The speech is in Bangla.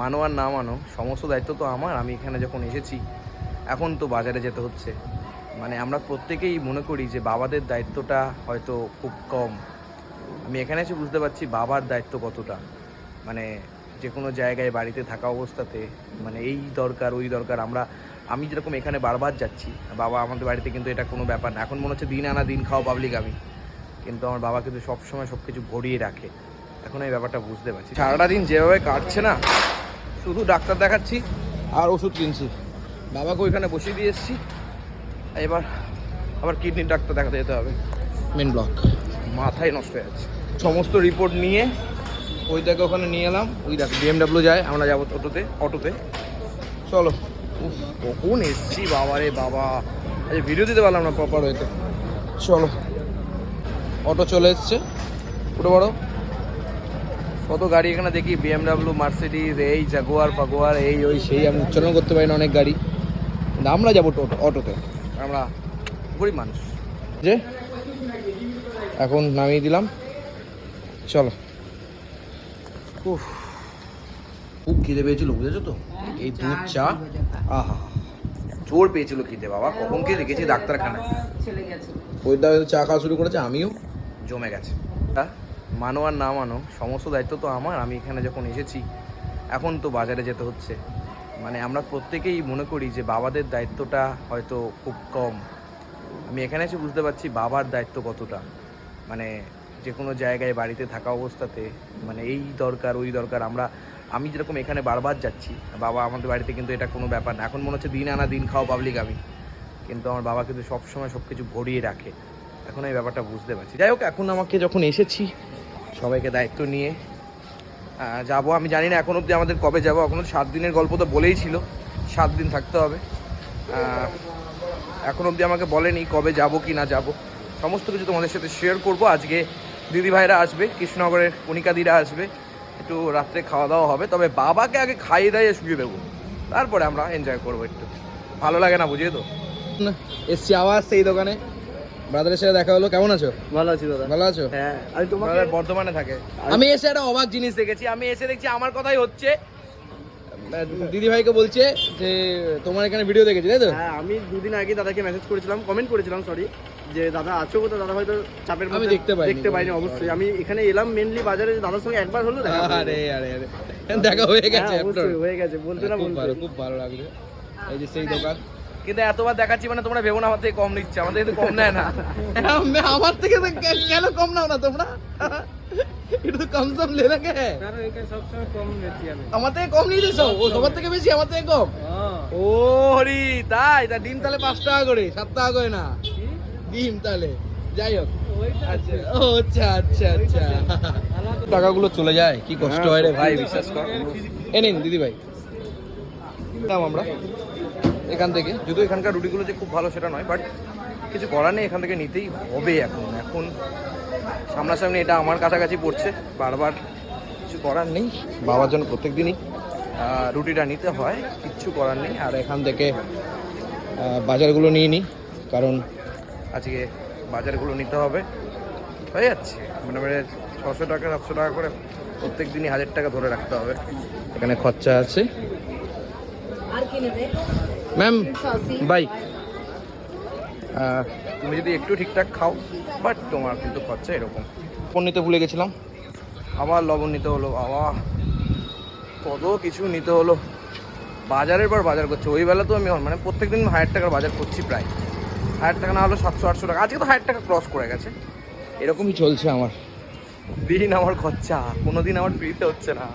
মানো আর না মানো, সমস্ত দায়িত্ব তো আমার, আমি এখানে যখন এসেছি, এখন তো বাজারে যেতে হচ্ছে। মানে আমরা প্রত্যেকেই মনে করি যে বাবাদের দায়িত্বটা হয়তো খুব কম। আমি এখানে এসে বুঝতে পারছি বাবার দায়িত্ব কতটা। মানে যে কোনো জায়গায় বাড়িতে থাকা অবস্থাতে মানে এই দরকার, ওই দরকার, আমরা, আমি যেরকম এখানে বারবার যাচ্ছি, বাবা আমাদের বাড়িতে কিন্তু এটা কোনো ব্যাপার না। এখন মনে হচ্ছে দিন আনা দিন খাওয়া পাবলিক আমি। কিন্তু আমার বাবা কিন্তু সবসময় সব কিছু ভরিয়ে রাখে। এখন এই ব্যাপারটা বুঝতে পারছি। সারাটা দিন যেভাবে কাটছে না শুধু ডাক্তার দেখাচ্ছি আর ওষুধ কিনছি। বাবাকে ওইখানে বসিয়ে দিয়ে এসেছি। এবার আবার কিডনির ডাক্তার দেখাতে যেতে হবে। মেন ব্লক মাথায় নষ্ট হয়ে যাচ্ছে। সমস্ত রিপোর্ট নিয়ে ওই দেখে ওখানে নিয়ে এলাম। ওই দেখ বিএমডাব্লিউ যায় আমরা যাব অটোতে অটোতে। চলো। কখন এসছি বাবা রে বাবা। আজ ভিডিও দিতে পারলাম না প্রপার হয়েতে চলো। অটো চলে এসছে। উঠে বড় কত গাড়ি এখানে দেখি? বিএমডাব্লিউ মার্সিডিজ এই জাগুয়ার ফাগুয়ার এই ওই সেই আমি উচ্চারণ করতে পারি না অনেক গাড়ি। আমরা যাব টোটো অটোতে। আমরা গরিব মানুষ। যে? এখন নামিয়ে দিলাম। চলো। উফ। খুব খিদে পেয়েছিল বুঝেছ তো? এই দুধ চা। আহা। জোর পেয়েছিল খিদে বাবা। কখন কে রেখেছি ডাক্তারখানায়। চলে গেছে। ওই দা চা খাওয়া শুরু করেছে আমিও। জমে গেছে। তা, মানো আর না মানো, সমস্ত দায়িত্ব তো আমার, আমি এখানে যখন এসেছি, এখন তো বাজারে যেতে হচ্ছে। মানে আমরা প্রত্যেকেই মনে করি যে বাবাদের দায়িত্বটা হয়তো খুব কম। আমি এখানে এসে বুঝতে পারছি বাবার দায়িত্ব কতটা। মানে যে কোনো জায়গায় বাড়িতে থাকা অবস্থাতে মানে এই দরকার, ওই দরকার। আমরা, আমি যেরকম এখানে বারবার যাচ্ছি, বাবা আমাদের বাড়িতে কিন্তু এটা কোনো ব্যাপার না। এখন মনে হচ্ছে দিন আনা দিন খাওয়া পাবলিক আমি। কিন্তু আমার বাবা কিন্তু সবসময় সব কিছু ভরিয়ে রাখে। এখন এই ব্যাপারটা বুঝতে পারছি। যাই হোক, এখন আমাকে যখন এসেছি সবাইকে দায়িত্ব নিয়ে। যাব, আমি জানি না এখন অবধি আমাদের কবে যাব। এখন সাত দিনের গল্প তো বলেই ছিল, সাত দিন থাকতে হবে। এখন অবধি আমাকে বলেনি কবে যাব কি না যাব। সমস্ত কিছু তোমাদের সাথে শেয়ার করব। আজকে দিদি ভাইরা আসবে, কৃষ্ণনগরের কণিকাদিরা আসবে। একটু রাত্রে খাওয়া দাওয়া হবে, তবে বাবাকে আগে খাইয়ে দাইয়ে শুয়ে দেবো। তারপরে আমরা এনজয় করব একটু। ভালো লাগে না, বুঝিয়ে তো? এসছি আবার সেই দোকানে। ব্রাদারের সাথে দেখা হলো কেমন আছো? ভালো আছি দাদা। ভালো আছো? হ্যাঁ আমি তোমাকে ব্রাদার বর্ধমানে থাকে। আমি এসে একটা অবাক জিনিস দেখেছি আমি এসে দেখছি আমার কথাই হচ্ছে। দিদি ভাইকে বলছে যে তোমার এখানে ভিডিও দেখেছি তাই তো? হ্যাঁ আমি দুদিন আগে দাদাকে মেসেজ করেছিলাম কমেন্ট করেছিলাম সরি যে দাদা আছো কোথাও দাদা হয়তো চাপের আমি মধ্যে দেখতে পাইনি। দেখতে পাইনি অবশ্যই। আমি এখানে এলাম মেনলি বাজারে দাদার সঙ্গে একবার হলো দেখা আরে আরে আরে। দেখা হয়ে গেছে হ্যাঁ, হয়ে গেছে বলতে না বলতে। খুব ভালো লাগল। এই যে সেই দোকান। কিন্তু এতবার দেখাচ্ছি মানে তোমরা ভেবো না আমার থেকে কম নিচ্ছে আমাদের কিন্তু কম নেয় না। আমার থেকে তো কেন কম নাও না তোমরা? এটা তো কম সম লে রাখে আমার থেকে কম দিয়েছ ও সবার থেকে বেশি আমার থেকে কম? ও হরি তাই? তা ডিম তাহলে পাঁচ টাকা করে সাত টাকা করে না? ডিম তাহলে যাই হোক। আচ্ছা ও আচ্ছা আচ্ছা আচ্ছা। টাকাগুলো চলে যায় কি কষ্ট হয় রে ভাই। বিশ্বাস কর। এ নিন দিদি ভাই দাম আমরা। এখান থেকে। যদিও এখানকার রুটিগুলো যে খুব ভালো সেটা নয় বাট কিছু করার নেই, এখান থেকে নিতেই হবে এখন। এখন সামনাসামনি এটা আমার কাছাকাছি পড়ছে, বারবার কিছু করার নেই। বাবার জন্য প্রত্যেক দিনই রুটিটা নিতে হয়, কিচ্ছু করার নেই। আর এখান থেকে বাজারগুলো নিয়ে নিই, কারণ আজকে বাজারগুলো নিতে হবে। হয়ে যাচ্ছে। মানে মানে ছশো টাকা, সাতশো টাকা করে প্রত্যেক দিনই হাজার টাকা ধরে রাখতে হবে। এখানে খরচা আছে। আর কি নেবে? ম্যাম বাই তুমি যদি একটু ঠিকঠাক খাও বাট তোমার কিন্তু খরচা এরকম। লবণ নিতে ভুলে গেছিলাম। আবার লবণ নিতে হলো বাবা। কত কিছু নিতে হলো। বাজারের পর বাজার করছে। ওই বেলা তো আমি মানে প্রত্যেক দিন হাজার টাকার বাজার করছি প্রায়। হাজার টাকা না হলো সাতশো আটশো টাকা। আজকে তো হাজার টাকা ক্রস করে গেছে। এরকমই চলছে আমার। দিন আমার খরচা। কোনো দিন আমার ফ্রিতে হচ্ছে না।